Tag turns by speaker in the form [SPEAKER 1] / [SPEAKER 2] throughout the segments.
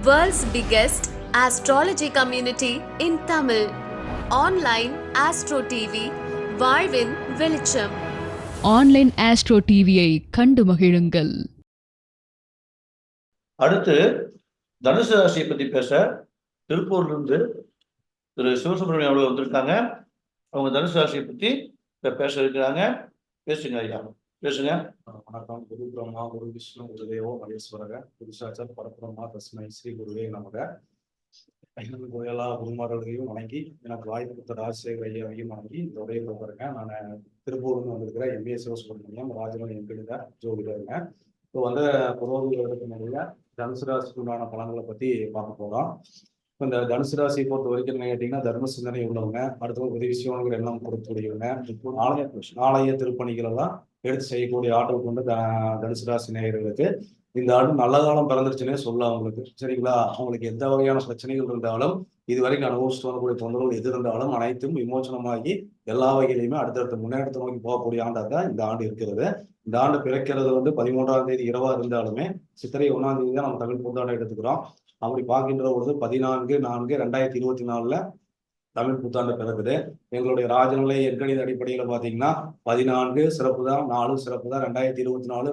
[SPEAKER 1] World's biggest astrology community in Tamil. Online Astro TV, வாழ்வின் வெளிச்சம்
[SPEAKER 2] online astro டிவியை கண்டு மகிழுங்கள்.
[SPEAKER 3] அடுத்து தனுசு ராசியை பத்தி பேச திருப்பூர்ல இருந்து திரு சிவசுப்ரமணியம் அவர்கள் வந்திருக்காங்க. அவங்க தனுசு ராசியை பத்தி இப்ப பேச இருக்கிறாங்க. பேசுங்க ஐயா. பேசுங்க.
[SPEAKER 4] வணக்கம். குரு பிரம்மா குரு விஷ்ணு குரு தேவோ மகேஸ்வரக குரு சாட்சாத் பரபிரம்மா தஸ்மை ஸ்ரீ குருவே நமக. ஐந்து கோயலா குருமார்களையும் வணங்கி எனக்கு வாய்ப்பு கொடுத்த ராஜசேகர் ஐயாவையும் வணங்கி இந்த உரையை போகிறேன் நான் திருப்பூர்னு வந்திருக்கிற எம்ஏ சிவசுப்ரமணியம் ராஜமன் என்கிட்ட ஜோதிடருங்க இப்போ வந்து புரோகிதர்களுடைய தனுசு ராசிக்கு உண்டான பலன்களை பத்தி பார்க்க போறோம். இப்போ இந்த தனுசு ராசியை பொறுத்த வரைக்கும் என்ன கேட்டீங்கன்னா தர்ம சிந்தனை உள்ளவங்க அடுத்தவங்க உதவி செய்யணுங்கிற எண்ணம் கொடுக்கக்கூடியவங்க. ஆலய ஆலய திருப்பணிகள் எல்லாம் எடுத்து செய்யக்கூடிய ஆற்றல் கொண்டு த- தனுசு ராசி நேயர்களுக்கு இந்த ஆண்டு நல்ல காலம் பிறந்துருச்சுன்னே சொல்லலாம் அவங்களுக்கு சரிங்களா? அவங்களுக்கு எந்த வகையான பிரச்சனைகள் இருந்தாலும் இது வரைக்கும் அனுபவிச்சுட்டு வரக்கூடிய தொந்தரவுகள் எது இருந்தாலும் அனைத்தும் விமோசனமாகி எல்லா வகையிலையுமே அடுத்தடுத்த முன்னேற்றத்தை நோக்கி போகக்கூடிய ஆண்டாக தான் இந்த ஆண்டு இருக்கிறது. இந்த ஆண்டு பிறக்கிறது வந்து பதிமூன்றாம் தேதி இரவா இருந்தாலுமே சித்திரை ஒன்றாம் தேதி தான் நம்ம தமிழ் புத்தாண்டை எடுத்துக்கிறோம். அப்படி பார்க்கின்ற பொழுது பதினான்கு நான்கு ரெண்டாயிரத்தி இருபத்தி நாலுல தமிழ் புத்தாண்டு பிறகுது எங்களுடைய ராஜநிலை எண்கணித அடிப்படையில் பார்த்தீங்கன்னா பதினான்கு சிறப்பு தான் நாலு சிறப்பு தான் ரெண்டாயிரத்தி இருபத்தி நாலு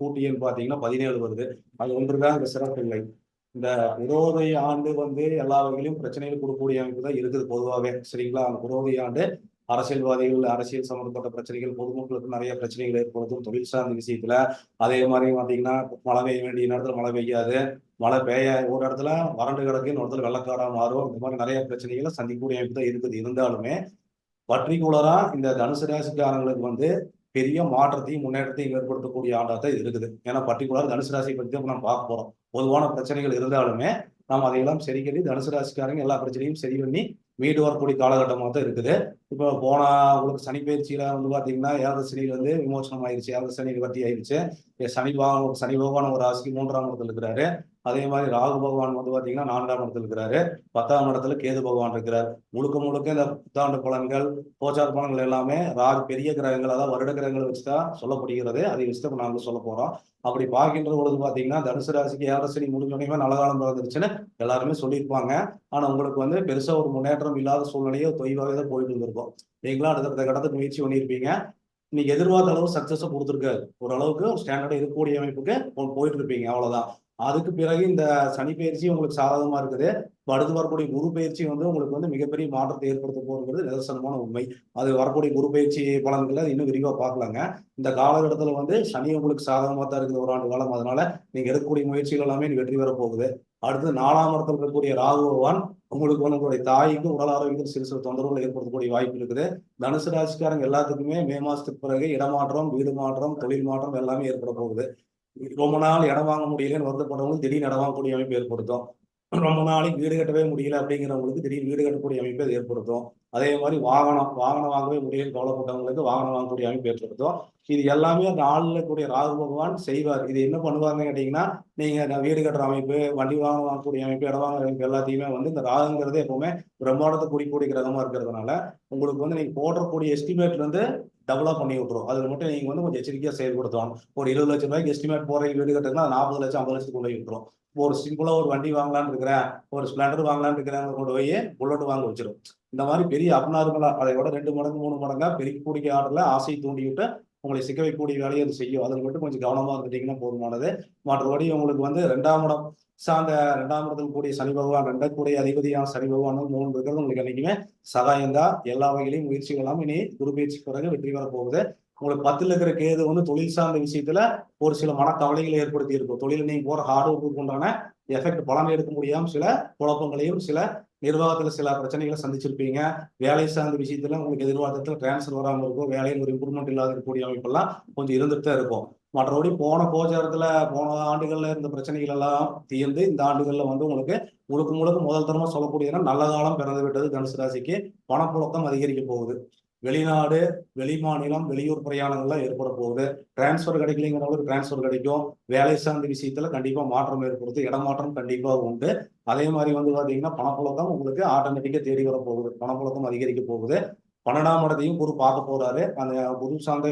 [SPEAKER 4] கூட்டி பார்த்தீங்கன்னா பதினேழு வருது. அது ஒன்று தான் இந்த சிறப்பு இல்லை இந்த புரோதய ஆண்டு வந்து எல்லா வகையிலும் பிரச்சனைகள் கொடுக்கக்கூடிய அமைப்பு தான் இருக்குது பொதுவாகவே சரிங்களா? அந்த புரோதய ஆண்டு அரசியல்வாதிகள் அரசியல் சம்பந்தப்பட்ட பிரச்சனைகள் பொதுமக்களுக்கு நிறைய பிரச்சனைகள் ஏற்படுத்தும் தொழில் சார்ந்த விஷயத்துல. அதே மாதிரி பார்த்தீங்கன்னா மழை பெய்ய வேண்டிய நேரத்தில் மழை பெய்யாது. மழை பெய்ய ஒரு இடத்துல வறண்டு கிடக்கு இன்னொரு இடத்துல வெள்ளக்காடா மாறும். இந்த மாதிரி நிறைய பிரச்சனைகளை சந்திக்கக்கூடிய அமைப்பு தான் இருக்குது. இருந்தாலுமே பர்டிகுலரா இந்த தனுசு ராசிக்காரங்களுக்கு வந்து பெரிய மாற்றத்தையும் முன்னேற்றத்தையும் ஏற்படுத்தக்கூடிய ஆண்டாக தான் இருக்குது. ஏன்னா பர்டிகுலர் தனுசு ராசியை பற்றி தான் நம்ம பார்க்க போறோம். பொதுவான பிரச்சனைகள் இருந்தாலுமே நாம் அதையெல்லாம் சரி கட்டி தனுசு ராசிக்காரங்க எல்லா பிரச்சனையும் சரி பண்ணி மீண்டு வரக்கூடிய காலகட்டமாக தான் இருக்குது. இப்போ போன உங்களுக்கு சனி பயிற்சியில வந்து பார்த்தீங்கன்னா ஏழரை சனியில் வந்து விமோசனம் ஆயிடுச்சு ஏழரை சனி நிவர்த்தி ஆயிருச்சு. சனி பகவான் சனி பகவான் ஒரு ராசிக்கு மூன்றாம் இடத்துல இருக்கிறாரு. அதே மாதிரி ராகு பகவான் வந்து பார்த்தீங்கன்னா நான்காம் இடத்துல இருக்கிறாரு. பத்தாம் இடத்துல கேது பகவான் இருக்கிறார். முழுக்க முழுக்க இந்த புத்தாண்டு பலன்கள் போச்சார் பலன்கள் எல்லாமே ராகு பெரிய கிரகங்கள் அதாவது வருட கிரகங்களை வச்சுதான் சொல்லப்படுகிறது. அதை வச்சுதான் இப்ப நாங்க சொல்ல போறோம். அப்படி பார்க்கின்ற பொழுது பார்த்தீங்கன்னா தனுசு ராசிக்கு ஏழரை சனி முடிஞ்சோடனே நல்ல காலம் பிறந்துருச்சுன்னு எல்லாருமே சொல்லியிருப்பாங்க. ஆனா உங்களுக்கு வந்து பெருசா ஒரு முன்னேற்றம் இல்லாத சூழ்நிலையோ தொய்வாகவே தான் போயிட்டு இருந்திருக்கும். நீங்களும் அடுத்த கடத்துக்கு முயற்சி பண்ணியிருப்பீங்க. நீங்க எதிர்பார்த்த அளவு சக்சஸை கொடுத்துருக்காரு. ஓரளவுக்கு ஸ்டாண்டர்டா இருக்கக்கூடிய அமைப்புக்கு போ- போயிட்டு இருப்பீங்க. அவ்வளவுதான். அதுக்கு பிறகு இந்த சனி பயிற்சி உங்களுக்கு சாதகமா இருக்குது. அடுத்து வரக்கூடிய குரு பயிற்சி வந்து உங்களுக்கு வந்து மிகப்பெரிய மாற்றத்தை ஏற்படுத்த போகிறது நிதர்சனமான உண்மை. அது வரக்கூடிய குரு பயிற்சி பலன்களை இன்னும் விரிவா பார்க்கலாங்க. இந்த காலகட்டத்துல வந்து சனி உங்களுக்கு சாதகமா தான் இருக்குது ஒரு ஆண்டு காலம். அதனால நீங்க எடுக்கக்கூடிய முயற்சிகள் எல்லாமே வெற்றி பெற போகுது அடுத்து நாலாம் இடத்துல இருக்கக்கூடிய ராகு பகவான் உங்களுக்கு வந்து உங்களுடைய தாய்க்கு உடல் ஆரோக்கியத்தில் சிறு சிறு தொந்தரவுகள் ஏற்படுத்தக்கூடிய வாய்ப்பு இருக்குது. தனுசு ராசிக்காரங்க எல்லாத்துக்குமே மே மாசத்துக்கு பிறகு இடமாற்றம் வீடு மாற்றம் தொழில் மாற்றம் எல்லாமே ஏற்பட போகுது. ரொம்ப நாள் இடம் வாங்க முடியலன்னு வருத்தப்படுறவங்களுக்கு திடீர்னு இடம் வாங்கக்கூடிய அமைப்பு ஏற்படுத்தும். ரொம்ப நாளைக்கு வீடு கட்டவே முடியல அப்படிங்கிறவங்களுக்கு திடீர்னு வீடு கட்டக்கூடிய அமைப்பை ஏற்படுத்தும். அதே மாதிரி வாகனம் வாகனம் வாங்கவே முடியல கவலைப்பட்டவங்களுக்கு வாகனம் வாங்கக்கூடிய அமைப்பு ஏற்படுத்தும். இது எல்லாமே அந்த ஆளுல கூடிய ராகு பகவான் செய்வார். இது என்ன பண்ணுவாங்கன்னு கேட்டீங்கன்னா நீங்க நான் வீடு கட்டுற அமைப்பு வண்டி வாகனம் வாங்கக்கூடிய அமைப்பு இடம் வாங்குற அமைப்பு எல்லாத்தையுமே வந்து இந்த ராகுங்கிறது எப்பவுமே பிரம்மாண்டத்தை குறிக்கூடிய கிரகமா இருக்கிறதுனால உங்களுக்கு வந்து நீங்க போடக்கூடிய எஸ்டிமேட்ல இருந்து டபுளாக பண்ணி விட்டுரும். அதில் மட்டும் நீங்கள் வந்து கொஞ்சம் எச்சரிக்கையாக செயல்படுத்தணும் ஒரு இருபது லட்சம் ரூபாய்க்கு எஸ்டிமேட் போகிற வீடு கட்டுறதுனா நாற்பது லட்சம் ஐம்பது லட்சத்துக்கு கொண்டு விட்டுரும். ஒரு சிம்பிளாக ஒரு வண்டி வாங்கலாம்னு இருக்கிறேன். ஒரு ஸ்பிளண்டர் வாங்கலான்னு இருக்கிறேன் கொண்டு போய் புல்லட் வாங்க வச்சிடும் இந்த மாதிரி பெரிய அப்நார்மலா அதை விட ரெண்டு மடங்கு மூணு மடங்கா பெரிய கூடிய ஆர்டர்ல ஆசையை தூண்டி விட்டு உங்களை சிக்க வைக்கக்கூடிய வேலையை அது செய்யும். அதில் மட்டும் கொஞ்சம் கவனமாக இருந்துட்டீங்கன்னா போதுமானது. மற்றபடி உங்களுக்கு வந்து ரெண்டாம் இடம் சார்ந்த ரெண்டாம் இடத்தில் கூடிய சனி பகவான் ரெண்டக்கூடிய அதிபதியான சனி பகவான் மூணு இருக்கிறது உங்களுக்கு என்னைக்குமே சகாயம் தான். எல்லா வகையிலையும் முயற்சிகளாம் இனி குரு பயிற்சி பிறகு வெற்றி பெற போகுது. உங்களுக்கு பத்துல இருக்கிற கேது வந்து தொழில் சார்ந்த விஷயத்துல ஒரு சில மனக்கவலைகளை ஏற்படுத்தி இருக்கும். தொழில் நீங்க போற ஹார்ட் ஒர்க்கு உண்டான எஃபெக்ட் பலன் எடுக்க முடியாம சில குழப்பங்களையும் சில நிர்வாகத்துல சில பிரச்சனைகளை சந்திச்சிருப்பீங்க. வேலை சார்ந்த விஷயத்துல உங்களுக்கு எதிர்பார்த்தத்துல டிரான்ஸ்ஃபர் வராமல் இருக்கும். வேலையில் ஒரு இம்ப்ரூவ்மெண்ட் இல்லாத இருக்கக்கூடிய அமைப்பெல்லாம் கொஞ்சம் இருந்துட்டு தான் இருக்கும். மற்றபடி போன கோச்சாரத்துல போன ஆண்டுகள்ல இருந்த பிரச்சனைகள் எல்லாம் தீர்ந்து இந்த ஆண்டுகள்ல வந்து உங்களுக்கு முழுக்க முழுக்க முதல் தரமா சொல்லக்கூடியதுன்னா நல்ல காலம் பிறந்து விட்டது தனுசு ராசிக்கு. பணப்புழக்கம் அதிகரிக்க போகுது. வெளிநாடு வெளிமாநிலம் வெளியூர் பிரயாணங்கள்லாம் ஏற்பட போகுது. டிரான்ஸ்ஃபர் கிடைக்கலைங்கிறவங்களுக்கு டிரான்ஸ்ஃபர் கிடைக்கும். வேலை சார்ந்த விஷயத்துல கண்டிப்பா மாற்றம் ஏற்படுத்து இடமாற்றம் கண்டிப்பா உண்டு. அதே மாதிரி வந்து பாத்தீங்கன்னா பணப்புழக்கம் உங்களுக்கு ஆட்டோமேட்டிக்கா தேடி வர போகுது. பணப்புழக்கம் அதிகரிக்க போகுது. பன்னெண்டாம் இடத்தையும் குரு பார்க்க போறாரு. அந்த குரு சார்ந்த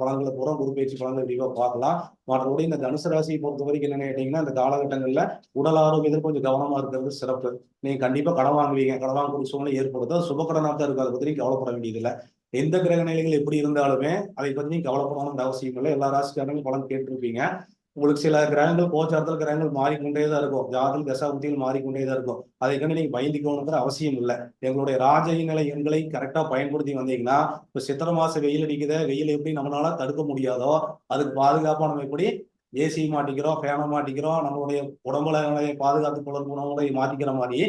[SPEAKER 4] பலன்களை பூரா குரு பயிற்சி பலன்களை விரிவாக பார்க்கலாம். மற்றபடி இந்த தனுசு ராசியை பொறுத்த வரைக்கும் என்னன்னு கேட்டீங்கன்னா இந்த காலகட்டங்கள்ல உடல் ஆரோக்கியத்தில் கொஞ்சம் கவனமா இருக்கிறது சிறப்பு. நீங்க கண்டிப்பா கடன் வாங்குவீங்க. கடன் வாங்கக்கூடிய சூழ்நிலை ஏற்படுத்த அது தான் இருக்கு. அதை பத்தி நீங்க கவலைப்பட வேண்டியதில்லை. எந்த கிரக நிலைகள் எப்படி இருந்தாலுமே அதை பத்தி நீங்க கவலைப்படணும்னு அவசியம் இல்லை. எல்லா ராசிக்காரங்களும் பலன் கேட்டிருப்பீங்க. உங்களுக்கு சில கிரகங்கள் கோச்சாரத்தில் கிரகங்கள் மாறிக்கொண்டே தான் இருக்கும். ஜாதல் தசாபுத்திகள் மாறிக்கொண்டே தான் இருக்கும். அதை கண்டு நீங்க பயந்துக்கணுங்கிற அவசியம் இல்லை. எங்களுடைய ராஜ நிலை எண்களை கரெக்டா பயன்படுத்தி வந்தீங்கன்னா இப்ப சித்திரை மாசம் வெயில் அடிக்குத வெயில் எப்படி நம்மளால தடுக்க முடியாதோ அதுக்கு பாதுகாப்பாக நம்ம எப்படி ஏசி மாட்டிக்கிறோம் ஃபேனை மாட்டிக்கிறோம் நம்மளுடைய உடம்புல நிலையை பாதுகாத்து கொள்ளும் உணவுகளை மாத்திக்கிற மாதிரி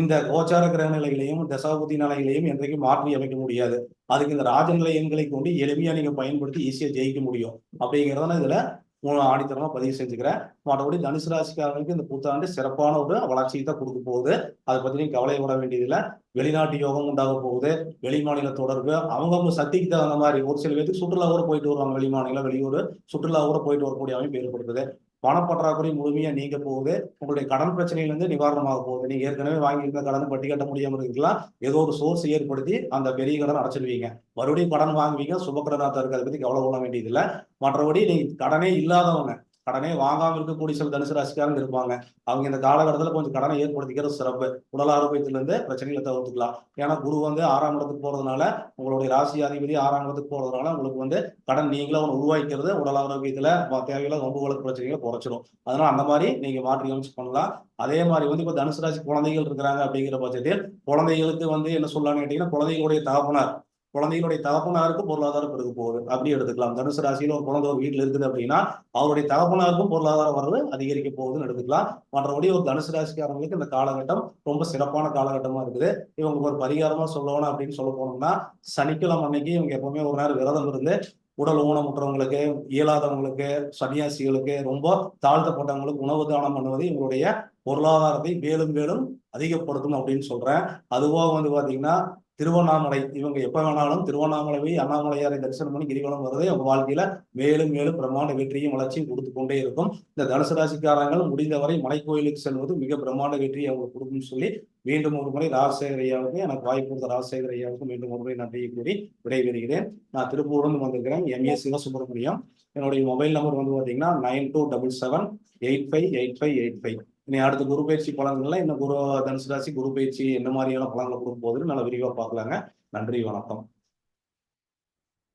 [SPEAKER 4] இந்த கோச்சார கிரக நிலைகளையும் தசாபுத்தி நிலைகளையும் என்றைக்கும் மாற்றி அமைக்க முடியாது. அதுக்கு இந்த ராஜநிலை எண்களை கொண்டு எளிமையா நீங்க பயன்படுத்தி ஈஸியா ஜெயிக்க முடியும். அப்படிங்கிறதான இதுல மூணு ஆணித்தரமா பதிவு செஞ்சுக்கிறேன். மற்றபடி தனுசு ராசிக்காரர்களுக்கு இந்த புத்தாண்டு சிறப்பான ஒரு வளர்ச்சியை தான் கொடுக்க போகுது. அதை பத்தி நீங்க கவலைப்பட வேண்டியதில்லை. வெளிநாட்டு யோகம் உண்டாக போகுது. வெளிமாநில தொடர்பு தொடர்பு அவங்கவுங்க சக்திக்கு தகுந்த மாதிரி ஒரு சில பேருக்கு சுற்றுலா கூட போயிட்டு வருவாங்க. வெளி மாநிலம் வெளியூர் சுற்றுலா கூட போயிட்டு வரக்கூடிய அமைப்பு ஏற்படுத்துது. பணப்பற்றாக்குறை முழுமையா நீங்க போகுது. உங்களுடைய கடன் பிரச்சனையிலிருந்து நிவாரணமாக போகுது. நீங்க ஏற்கனவே வாங்கியிருந்த கடன் வட்டி கட்ட முடியாம இருக்கலாம். ஏதோ ஒரு சோர்ஸ் ஏற்படுத்தி அந்த பெரிய கடன் அடைச்சிடுவீங்க. மறுபடியும் கடன் வாங்குவீங்க. சுபக்கடனா இருக்கு. அதை பத்தி கவலை கொள்ள வேண்டியதில்லை. மற்றபடி நீங்க கடனே இல்லாதவங்க கடனே வாங்காம இருக்கக்கூடிய சில தனுசு ராசிக்காரங்க இருப்பாங்க. அவங்க இந்த காலகட்டத்துல கொஞ்சம் கடனை ஏற்படுத்திக்கிறது சிறப்பு. உடல் ஆரோக்கியத்துல இருந்து பிரச்சனைகளை தவிர்த்துக்கலாம். ஏன்னா குரு வந்து ஆறாம் இடத்துக்கு போறதுனால உங்களுடைய ராசி அதிபதி ஆறாம் இடத்துக்கு போறதுனால உங்களுக்கு வந்து கடன் நீங்களே ஒன்று உருவாக்கிறது உடல் ஆரோக்கியத்துல ம- ரொம்ப வழக்கு பிரச்சனைகளை குறைச்சிடும் அதனால அந்த மாதிரி நீங்க மாற்றி அமைச்சு பண்ணலாம். அதே மாதிரி வந்து இப்ப தனுசு ராசி குழந்தைகள் இருக்கிறாங்க அப்படிங்கிற பட்சத்தில் குழந்தைகளுக்கு வந்து என்ன சொல்லலாம்னு கேட்டீங்கன்னா குழந்தைகளுடைய தகப்பனார் குழந்தைகளுடைய தகப்பனாருக்கும் பொருளாதாரம் பெருக போகுது. அப்படி எடுத்துக்கலாம். தனுசு ராசியில ஒரு குழந்தை ஒரு வீட்டுல இருக்குது அப்படின்னா அவருடைய தகப்பனாருக்கும் பொருளாதார வரவு அதிகரிக்க போகுதுன்னு எடுத்துக்கலாம். மற்றபடி ஒரு தனுசு ராசிக்காரங்களுக்கு இந்த காலகட்டம் ரொம்ப சிறப்பான காலகட்டமா இருக்குது. இவங்க ஒரு பரிகாரமா சொல்லணும் அப்படின்னு சொல்ல போனோம்னா சனிக்கிழமை அன்னைக்கு இவங்க எப்பவுமே ஒரு நேரம் விரதம் இருந்து உடல் ஊனமுற்றவங்களுக்கு இயலாதவங்களுக்கு சன்னியாசிகளுக்கு ரொம்ப தாழ்த்தப்பட்டவங்களுக்கு உணவு தானம் பண்ணுவது இவங்களுடைய பொருளாதாரத்தை மேலும் மேலும் அதிகப்படுத்தும் அப்படின்னு சொல்றேன். அதுவாக வந்து பாத்தீங்கன்னா திருவண்ணாமலை இவங்க எப்ப வேணாலும் திருவண்ணாமலை போய் அண்ணாமலையாரை தரிசனம் பண்ணி கிரிவலம் வருது அவங்க வாழ்க்கையில மேலும் மேலும் பிரம்மாண்ட வெற்றியும் வளர்ச்சியும் கொடுத்து கொண்டே இருக்கும். இந்த தனுசு ராசிக்காரங்கள் முடிந்தவரை மலைக்கோயிலுக்கு செல்வது மிக பிரம்மாண்ட வெற்றியை அவங்களுக்கு கொடுக்கும்னு சொல்லி மீண்டும் ஒரு முறை ராஜசேகர் ஐயாவுக்கு எனக்கு வாய்ப்பு கொடுத்த ராஜசேகர் ஐயாவுக்கு மீண்டும் ஒரு முறை நன்றியை கூறி விடைபெறுகிறேன். நான் திருப்பூர்லேருந்து வந்திருக்கிறேன் எம்ஏ சிவசுப்பிரமணியம் என்னுடைய மொபைல் நம்பர் வந்து பார்த்தீங்கன்னா nine two double seven eight five eight five eight five இனி அடுத்த குரு பயிற்சி பலன்கள்ல இன்னும் குரு தனுசு ராசி குரு பயிற்சி என்ன மாதிரியான பலன்களை கொடுக்க போகுதுன்னு நல்லா விரிவா பார்க்கலாங்க. நன்றி வணக்கம்.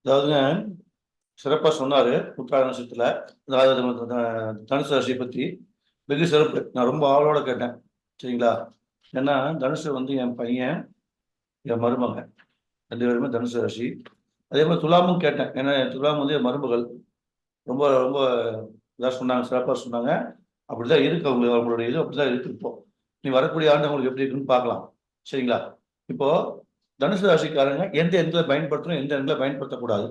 [SPEAKER 3] அதாவதுங்க சிறப்பா சொன்னாரு உத்திராட நட்சத்திரத்துல அதாவது தனுசு ராசியை பத்தி வெகு சிறப்பு. நான் ரொம்ப ஆவலோட கேட்டேன். சரிங்களா? ஏன்னா தனுசு வந்து என் பையன் என் மருமக ரெண்டு பேருமே தனுசு ராசி. அதே மாதிரி துலாமும் கேட்டேன். ஏன்னா துலாம் வந்து என் மருமகள். ரொம்ப ரொம்ப இதாக சொன்னாங்க சிறப்பாக சொன்னாங்க. அப்படிதான் இருக்கு. அவங்க அவங்களுடைய இது அப்படிதான் இருக்கு இப்போ. நீ வரக்கூடிய ஆண்டு அவங்களுக்கு எப்படி இருக்குன்னு பார்க்கலாம். சரிங்களா? இப்போ தனுசு ராசிக்காரங்க எந்த எண்களை பயன்படுத்தணும் எந்த எண்களை பயன்படுத்தக்கூடாது?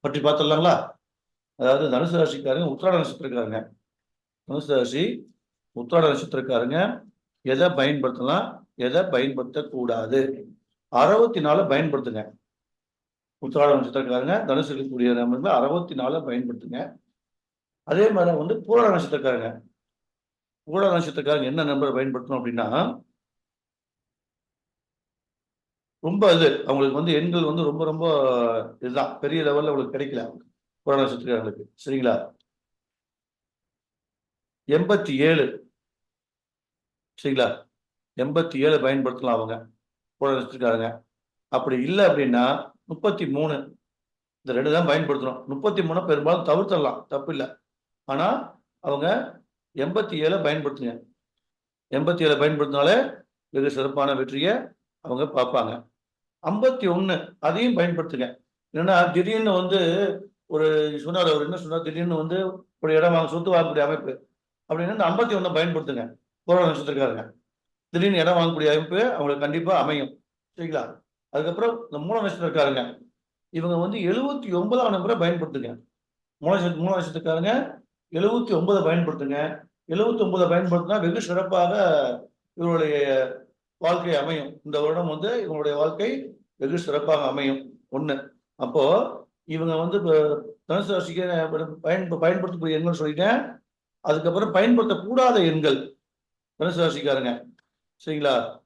[SPEAKER 3] பற்றி பார்த்துடலாங்களா? அதாவது தனுசு ராசிக்காரங்க உத்திராட நட்சத்திரக்காரங்க. தனுசு ராசி உத்திராட நட்சத்திரக்காரங்க எதை பயன்படுத்தலாம் எதை பயன்படுத்தக்கூடாது? அறுபத்தி நாலு பயன்படுத்துங்க. உத்திராட நட்சத்திரக்காரங்க தனுசு இருக்கக்கூடிய அறுபத்தி நாலு பயன்படுத்துங்க. அதே மாதிரி வந்து பூரண நட்சத்திரக்காரங்க. கூட நட்சத்திரக்காரங்க என்ன நம்பரை பயன்படுத்தணும் அப்படின்னா ரொம்ப இது அவங்களுக்கு வந்து எண்கள் வந்து ரொம்ப ரொம்ப இதுதான். பெரிய லெவல்ல அவங்களுக்கு கிடைக்கல பூராட நட்சத்திரக்காரங்களுக்கு. சரிங்களா? எண்பத்தி ஏழு. சரிங்களா? எண்பத்தி ஏழு பயன்படுத்தலாம் அவங்க. பூராட நட்சத்திரக்காரங்க. அப்படி இல்லை அப்படின்னா முப்பத்தி மூணு. இந்த ரெண்டு தான் பயன்படுத்தணும். முப்பத்தி மூணு பெரும்பாலும் தவிர்த்தரலாம் தப்பு இல்லை ஆனா அவங்க எண்பத்தி ஏழை பயன்படுத்துங்க. எண்பத்தி ஏழை பயன்படுத்தினாலே வெகு சிறப்பான வெற்றியை அவங்க பார்ப்பாங்க. ஐம்பத்தி ஒன்று அதையும் பயன்படுத்துங்க. ஏன்னா திடீர்னு வந்து ஒரு சொன்னார் அவர் என்ன சொன்னார்? திடீர்னு வந்து ஒரு இடம் வாங்க சொத்து வாங்கக்கூடிய அமைப்பு அப்படின்னா இந்த ஐம்பத்தி ஒன்றை பயன்படுத்துங்க. பூர்வ நட்சத்திரக்காரங்க. திடீர்னு இடம் வாங்கக்கூடிய அமைப்பு அவங்களுக்கு கண்டிப்பாக அமையும். சரிங்களா? அதுக்கப்புறம் இந்த மூல நட்சத்திரக்காரங்க. இவங்க வந்து எழுபத்தி ஒன்பதாம் நம்பரை பயன்படுத்துங்க. மூல மூல நட்சத்திரக்காரங்க எழுபத்தி ஒன்பதை பயன்படுத்துங்க. எழுபத்தி ஒன்பதை பயன்படுத்தினா வெகு சிறப்பாக இவருடைய வாழ்க்கை அமையும். இந்த வருடம் வந்து இவங்களுடைய வாழ்க்கை வெகு சிறப்பாக அமையும். ஒன்று அப்போ இவங்க வந்து தனுசு ராசிக்கு பயன் பயன்படுத்தக்கூடிய எண்கள் சொல்லிட்டேன். அதுக்கப்புறம் பயன்படுத்தக்கூடாத எண்கள். தனுசு ராசிக்காரங்க. சரிங்களா?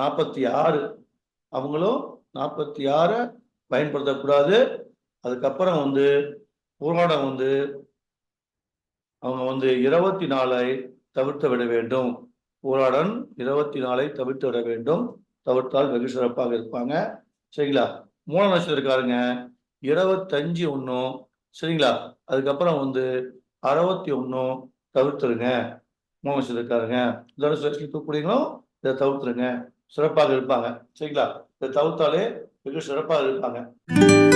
[SPEAKER 3] நாற்பத்தி ஆறு. அவங்களும் நாற்பத்தி ஆறை பயன்படுத்தக்கூடாது. அதுக்கப்புறம் வந்து போராடம் வந்து அவங்க வந்து இருபத்தி நாலை தவிர்த்து விட வேண்டும். ஊராடன் இருபத்தி நாலை தவிர்த்து விட வேண்டும். தவிர்த்தால் வெகு சிறப்பாக இருப்பாங்க. சரிங்களா? மூல நட்சத்திரக்காரங்க இருபத்தஞ்சு ஒன்றும் சரிங்களா? அதுக்கப்புறம் வந்து அறுபத்தி ஒன்றும் தவிர்த்துருங்க. மூல நட்சத்திரக்காரங்க இதோட சுழற்சி இருக்கக்கூடியவங்களும் இதை தவிர்த்துருங்க. சிறப்பாக இருப்பாங்க. சரிங்களா? இதை தவிர்த்தாலே வெகு சிறப்பாக இருப்பாங்க.